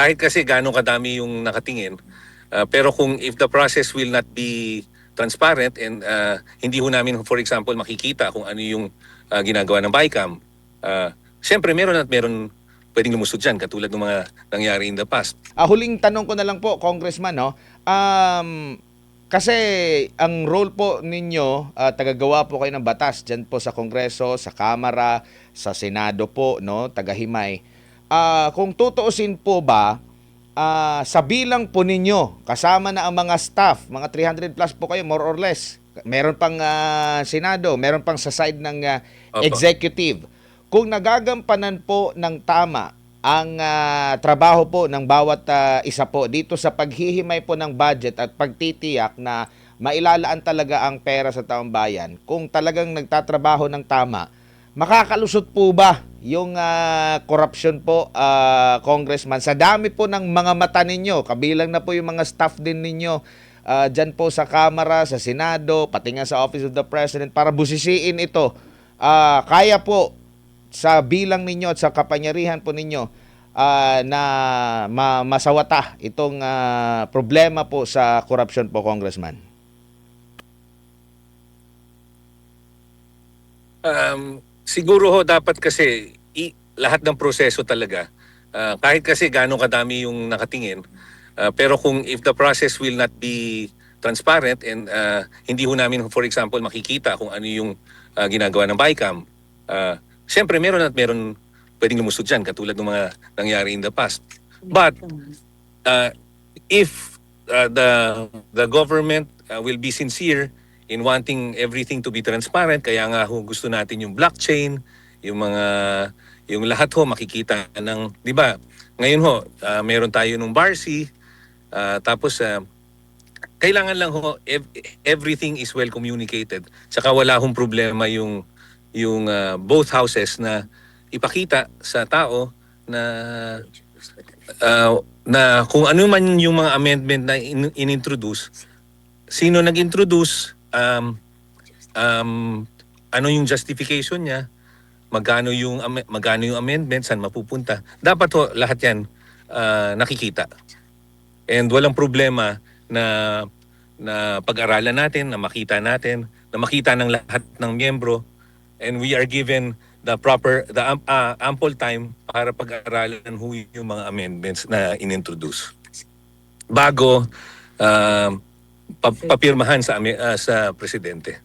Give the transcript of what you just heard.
kahit kasi gaano kadami yung nakatingin, ah, pero kung if the process will not be transparent and ah, hindi ho namin, for example, makikita kung ano yung ah, ginagawa ng BICAM, uh, siyempre meron at meron pwedeng lumusod dyan, katulad ng mga nangyari in the past. Ah, huling tanong ko na lang po, Congressman, no? Um, kasi ang role po ninyo, ah, tagagawa po kayo ng batas dyan po sa Kongreso, sa Kamara, sa Senado po, no? Tagahimay. Ah, kung tutuusin po ba, ah, sa bilang po ninyo, kasama na ang mga staff, mga 300 plus po kayo, more or less. Meron pang ah, Senado, meron pang sa side ng Opo. executive. Kung nagagampanan po ng tama ang ah, trabaho po ng bawat ah, isa po dito sa paghihimay po ng budget at pagtitiyak na mailalaan talaga ang pera sa taong bayan, kung talagang nagtatrabaho ng tama, makakalusot po ba yung ah, corruption po, ah, Congressman? Sa dami po ng mga mata ninyo, kabilang na po yung mga staff din ninyo, ah, dyan po sa Kamara, sa Senado, pati nga sa Office of the President, para busisiin ito. Ah, kaya po sa bilang ninyo at sa kapangyarihan po ninyo ah, na ma- masawata itong ah, problema po sa corruption po, Congressman? Um, siguro ho dapat kasi i- lahat ng proseso talaga, ah, kahit kasi gaano kadami yung nakatingin, ah, pero kung if the process will not be transparent and ah, hindi ho namin, for example, makikita kung ano yung ah, ginagawa ng BICAM, uh, siyempre meron at meron pwedeng lumusod dyan, katulad ng mga nangyari in the past. But uh, if uh, the the government uh, will be sincere in wanting everything to be transparent, kaya nga ho gusto natin yung blockchain, yung mga yung lahat ho makikita ng, 'di ba? Ngayon ho, uh, meron tayo nung Barsi, uh, tapos uh, kailangan lang ho ev- everything is well communicated. Tsaka wala hong problema yung yung uh, both houses na ipakita sa tao na uh, na kung ano man yung mga amendment na in- inintroduce, sino nag-introduce, um, um, ano yung justification niya, magkano yung magkano yung amendment, saan mapupunta. Dapat ho lahat 'yan uh, nakikita. And walang problema na na pag-aralan natin, na makita natin, na makita ng lahat ng miyembro and we are given the proper the am- ah, ample time para pag-aralan ho yung mga amendments na inintroduce bago ah, pa- papirmahan sa ah, sa presidente.